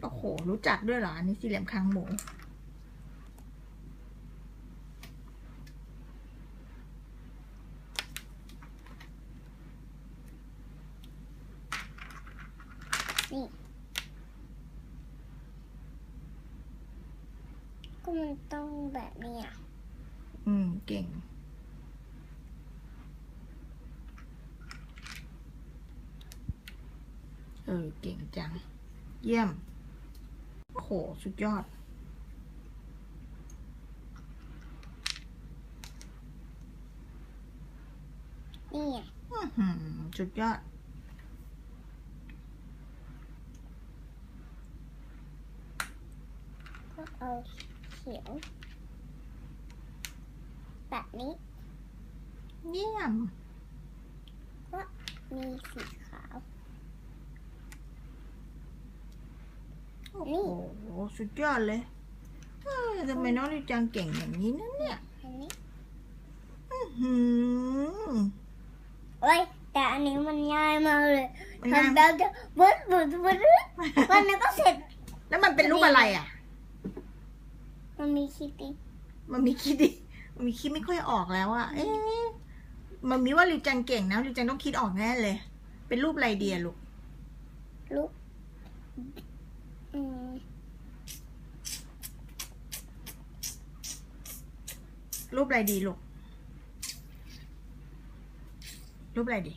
โอ้โห รู้จักด้วยเหรอ อันนี้สี่เหลี่ยมคางหมู นี่ก็มันต้องแบบนี้อะ อืม เก่ง เออ เก่งจัง เยี่ยม โอ้โห สุดยอด นี่ไงอื้อหือสุดยอด ก็เอาเขียวแบบนี้ เยี่ยม ก็มีสีขาวโอ้โหสุดยอดเลยเออทำไมน้องริวจังเก่งอย่างนี้นะเนี่ยอันนี้อื้อหือ โอ้ยแต่อันนี้มันง่ายมากเลยมันง่าย ทำแบบจะบึ้ดบึ้ดบึ้ดบึ้ดวันนั้นก็เสร็จ แล้วมันเป็นรูปอะไรอะ มันมีคิตตี้มันมีคิดดิมันมีคิดไม่ค่อยออกแล้วอะเอ๊ะมันมีว่าริวจังเก่งนะริวจังต้องคิดออกแน่เลย เป็นรูปอะไรดีอะลูกลูกอืม รูปอะไรดีลูก รูปอะไรดี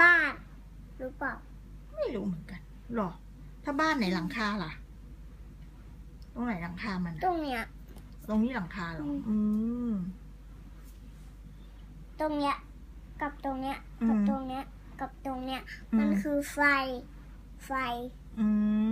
บ้านรู้เปล่าไม่รู้เหมือนกันหรอ ถ้าบ้านไหนหลังคาล่ะ ตรงไหนหลังคามันตรอะงเนี้ย ตรงนี้หลังคาเหรอ อืม ตรงเนี้ย กับตรงเนี้ยอืมกับตรงเนี้ย กับตรงเนี้ยอืมมันคือไฟ ไฟ อืม